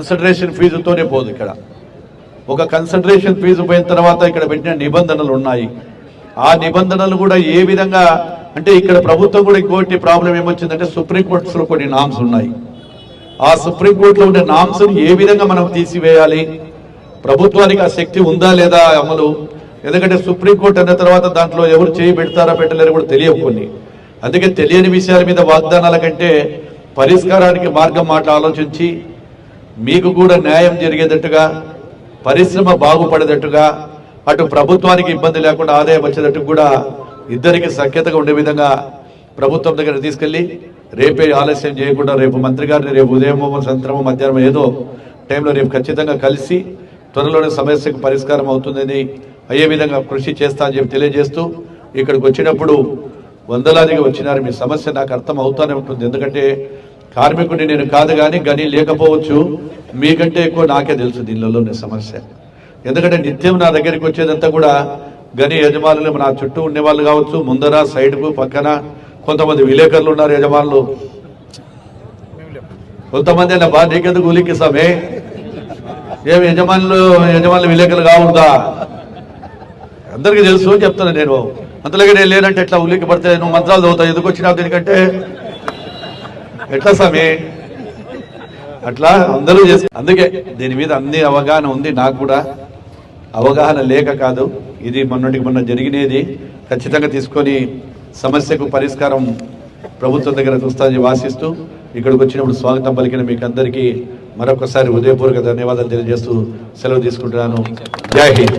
Consideration ఫీజుతోనే పోదు ఇక్కడ. ఒక కన్సల్ట్రేషన్ ఫీజు పోయిన తర్వాత ఇక్కడ పెట్టిన నిబంధనలు ఉన్నాయి. ఆ నిబంధనలు కూడా ఏ విధంగా అంటే ఇక్కడ ప్రభుత్వం కూడా ఇంకోటి ప్రాబ్లం ఏమొచ్చిందంటే సుప్రీంకోర్టులో కొన్ని నామ్స్ ఉన్నాయి. ఆ సుప్రీంకోర్టులో ఉండే నామ్స్ ఏ విధంగా మనం తీసివేయాలి? ప్రభుత్వానికి ఆ శక్తి ఉందా లేదా అమలు? ఎందుకంటే సుప్రీంకోర్టు అన్న తర్వాత దాంట్లో ఎవరు చేయి పెడతారా పెట్టలేరు కూడా తెలియవు కొన్ని. అందుకే తెలియని విషయాల మీద వాగ్దానాల కంటే పరిష్కారానికి మార్గం మాట ఆలోచించి మీకు కూడా న్యాయం జరిగేటట్టుగా పరిశ్రమ బాగుపడేటట్టుగా అటు ప్రభుత్వానికి ఇబ్బంది లేకుండా ఆదాయం వచ్చేటట్టు కూడా ఇద్దరికి సఖ్యతగా ఉండే విధంగా ప్రభుత్వం దగ్గర తీసుకెళ్ళి రేపే ఆలస్యం చేయకుండా రేపు మంత్రి గారిని రేపు ఉదయం సాయంత్రం మధ్యాహ్నం ఏదో టైంలో రేపు ఖచ్చితంగా కలిసి త్వరలోనే సమస్యకు పరిష్కారం అవుతుందని అయ్యే విధంగా కృషి చేస్తా అని చెప్పి తెలియజేస్తూ ఇక్కడికి వచ్చినప్పుడు వందలాదిగా వచ్చినారు. మీ సమస్య నాకు అర్థం అవుతానే ఉంటుంది. ఎందుకంటే కార్మికుడిని నేను కాదు కానీ గని లేకపోవచ్చు మీకంటే ఎక్కువ నాకే తెలుసు దీనిలో ఉన్న సమస్య. ఎందుకంటే నిత్యం నా దగ్గరికి వచ్చేదంతా కూడా గని యజమానులు నా చుట్టూ ఉండేవాళ్ళు కావచ్చు ముందర సైడ్కు పక్కన కొంతమంది విలేకరులు ఉన్నారు యజమానులు. కొంతమంది అయినా బా నీకెందుకు ఉలిక్కిస్తామే ఏమి యజమానులు యజమానులు విలేకరులు కావుందా అందరికీ తెలుసు అని చెప్తాను నేను. అంతలాగే నేను లేనంటే ఎట్లా ఉలిక్కి పడితే? నువ్వు మంత్రాలు చదువుతావు ఎందుకు వచ్చినావు దీనికంటే? ఎట్లా స్వామి? అట్లా అందరూ చేసి అందుకే దీని మీద అన్ని అవగాహన ఉంది. నాకు కూడా అవగాహన లేక కాదు. ఇది మొన్నటికి మొన్న జరిగినది. ఖచ్చితంగా తీసుకొని సమస్యకు పరిష్కారం ప్రభుత్వం దగ్గర చూస్తానని వాసిస్తూ ఇక్కడికి వచ్చినప్పుడు స్వాగతం పలికిన మీకు అందరికీ మరొకసారి హృదయపూర్వక ధన్యవాదాలు తెలియజేస్తూ సెలవు తీసుకుంటున్నాను. జై హింద్.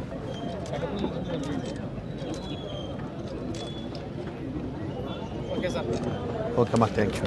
దా, రమ్మను ఓకే మా థ్యాంక్ యూ